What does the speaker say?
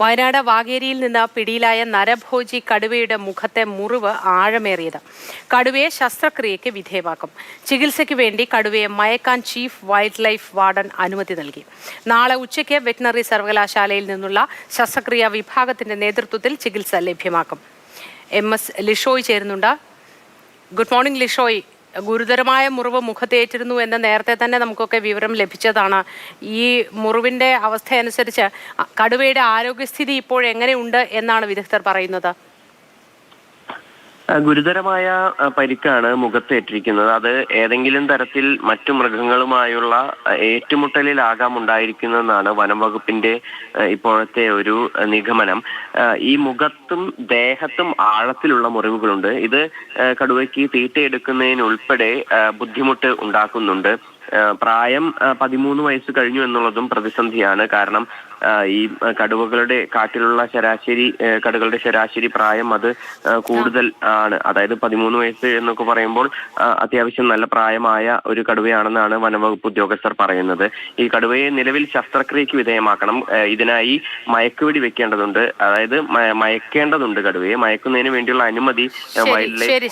വയനാട് വാഗേരിയിൽ നിന്ന് പിടിയിലായ നരഭോജി കടുവയുടെ മുഖത്തെ മുറിവ് ആഴമേറിയത്. കടുവയെ ശസ്ത്രക്രിയയ്ക്ക് വിധേയമാക്കും. ചികിത്സയ്ക്ക് വേണ്ടി കടുവയെ മയക്കാൻ ചീഫ് വൈൽഡ് ലൈഫ് വാർഡൻ അനുമതി നൽകി. നാളെ ഉച്ചയ്ക്ക് വെറ്റിനറി സർവകലാശാലയിൽ നിന്നുള്ള ശസ്ത്രക്രിയാ വിഭാഗത്തിന്റെ നേതൃത്വത്തിൽ ചികിത്സ ലഭ്യമാക്കും. എം എസ് ലിഷോയ് ചേരുന്നുണ്ട്. Good morning Lishoy. ഗുരുതരമായ മുറിവ് മുഖത്തേറ്റിരുന്നു എന്ന് നേരത്തെ തന്നെ നമുക്കൊക്കെ വിവരം ലഭിച്ചതാണ്. ഈ മുറിവിന്റെ അവസ്ഥ അനുസരിച്ച് കടുവയുടെ ആരോഗ്യസ്ഥിതി ഇപ്പോൾ എങ്ങനെയുണ്ട് എന്നാണ് വിദഗ്ധർ പറയുന്നത്. ഗുരുതരമായ പരിക്കാണ് മുഖത്തേറ്റിരിക്കുന്നത്. അത് ഏതെങ്കിലും തരത്തിൽ മറ്റു മൃഗങ്ങളുമായുള്ള ഏറ്റുമുട്ടലിലാകാം ഉണ്ടായിരിക്കുന്നതെന്നാണ് വനം വകുപ്പിന്റെ ഇപ്പോഴത്തെ ഒരു നിഗമനം. ഈ മുഖത്തും ദേഹത്തും ആഴത്തിലുള്ള മുറിവുകളുണ്ട്. ഇത് കടുവയ്ക്ക് തീറ്റയെടുക്കുന്നതിനുൾപ്പെടെ ബുദ്ധിമുട്ട് ഉണ്ടാക്കുന്നുണ്ട്. പ്രായം പതിമൂന്ന് വയസ്സ് കഴിഞ്ഞു എന്നുള്ളതും പ്രതിസന്ധിയാണ്. കാരണം ഈ കടുവകളുടെ കാട്ടിലുള്ള ശരാശരി കടുകളുടെ കടുവകളുടെ ശരാശരി പ്രായം അത് കൂടുതൽ ആണ്. അതായത് പതിമൂന്ന് വയസ്സ് എന്നൊക്കെ പറയുമ്പോൾ അത്യാവശ്യം നല്ല പ്രായമായ ഒരു കടുവയാണെന്നാണ് വനംവകുപ്പ് ഉദ്യോഗസ്ഥർ പറയുന്നത്. ഈ കടുവയെ നിലവിൽ ശസ്ത്രക്രിയക്ക് വിധേയമാക്കണം. ഇതിനായി മയക്കുവെടി വെക്കേണ്ടതുണ്ട്. അതായത് മയക്കേണ്ടതുണ്ട് കടുവയെ. മയക്കുന്നതിന് വേണ്ടിയുള്ള അനുമതി വൈൽഡ് ലൈഫ് ശരി.